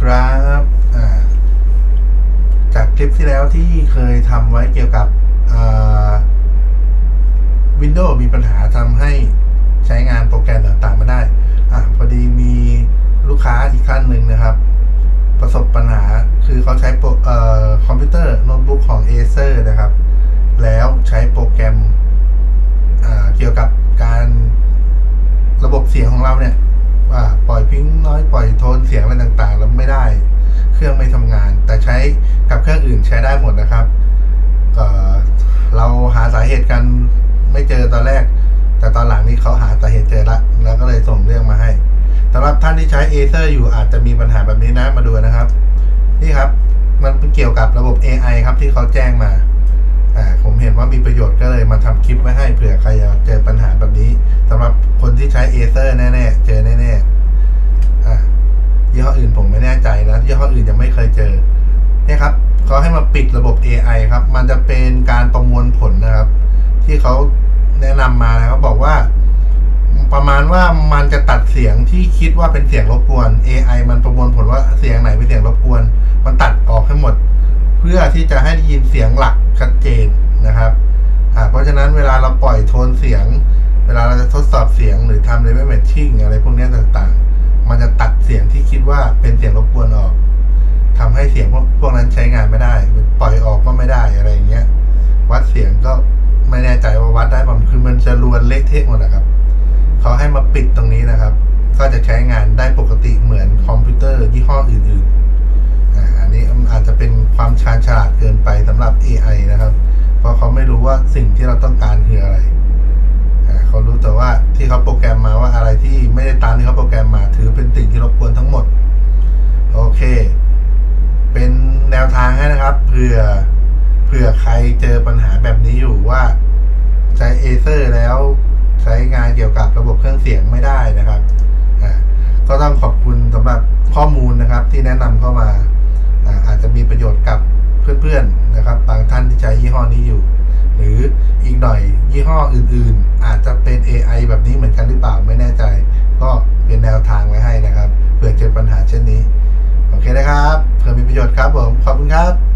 ครับจากคลิปที่แล้วที่เคยทำไว้เกี่ยวกับวินโดว์มีปัญหาทำให้ใช้งานโปรแกรมต่างๆมาได้อพอดีมีลูกค้าอีกท่านหนึ่งนะครับ ประสบปัญหาคือเขาใช้อคอมพิวเตอร์โน้ตบุ๊กของ Acer นะครับ แล้วใช้โปรแกรมเกี่ยวกับการระบบเสียงของเราเนี่ย ว่าปล่อยพิงน้อยปล่อยโทนเสียงอะไรต่างๆ แล้วไม่ได้ เครื่องไม่ทำงาน แต่ใช้กับเครื่องอื่นใช้ได้หมดนะครับเราหาสาเหตุกันไม่เจอตอนแรก แต่ตอนหลังนี้เขาหาสาเหตุเจอละแล้วก็เลยส่งเรื่องมาให้สำหรับท่านที่ใช้ Acer อยู่อาจจะมีปัญหาแบบนี้นะมาดูนะครับ นี่ครับ มันเกี่ยวกับระบบ AI ครับที่เขาแจ้งมาอ่าผมเห็นว่ามีประโยชน์ก็เลยมาทำคลิปไว้ให้เผื่อใครจะเจอปัญหาแบบนี้สำหรับคนที่ใช้ Acer แน่ๆ เจอแน่ๆอ่ายี่ห้ออื่นผมไม่แน่ใจนะยี่ห้ออื่นยังไม่เคยเจอเนี่ยครับเขาให้มา ปิดระบบ AI ครับ มันจะเป็นการประมวลผลนะครับ ที่เขาแนะนำมานะครับบอกว่า ประมาณว่ามันจะตัดเสียงที่คิดว่าเป็นเสียงรบกวน AI มันประมวลผลว่าเสียงไหนเป็นเสียงรบกวน มันตัดออกให้หมด เพื่อที่จะให้ได้ยินเสียงหลักชัดเจนนะครับอ่าเพราะฉะนั้นเวลาเราปล่อยโทนเสียง เวลาเราจะทดสอบเสียงหรือทำ level matching อะไรพวกนี้ต่างๆ มันจะตัดเสียงที่คิดว่าเป็นเสียงรบกวนออก ให้เสียงพวกพวกนั้นใช้งานไม่ได้ ปล่อยออกก็ไม่ได้อะไรอย่างเงี้ย วัดเสียงก็ไม่แน่ใจว่าวัดได้ป่ะคือมันจะรวนเละเทะหมดนะครับเขาให้มาปิดตรงนี้นะครับ ก็จะใช้งานได้ปกติเหมือนคอมพิวเตอร์ยี่ห้ออื่นๆอ่าอันนี้อาจจะเป็นความชาญฉลาดเกินไปสำหรับ AI นะครับ เพราะเขาไม่รู้ว่าสิ่งที่เราต้องการคืออะไรอ่าเขารู้แต่ว่าที่เขาโปรแกรมมาว่าอะไรที่ไม่ได้ตามที่เขาโปรแกรมมา ถือเป็นสิ่งที่รบกวนทั้งหมด โอเค ผื่อเผื่อใครเจอปัญหาแบบนี้อยู่ว่าใช้เอเซอร์แล้วใช้งานเกี่ยวกับระบบเครื่องเสียงไม่ได้นะครับก็ต้องขอบคุณสำหรับข้อมูลนะครับ ที่แนะนำเข้ามาอาอาจจะมีประโยชน์กับเพื่อนๆนะครับ บางท่านที่ใช้ยี่ห้อนี้อยู่ หรืออีกหน่อยยี่ห้ออื่นๆ อาจจะเป็น AI แบบนี้เหมือนกันหรือเปล่าไม่แน่ใจ ก็เป็นแนวทางไว้ให้นะครับเผื่อเจอปัญหาเช่นนี้ โอเคนะครับเผื่อมีประโยชน์ครับผม ขอบคุณครับ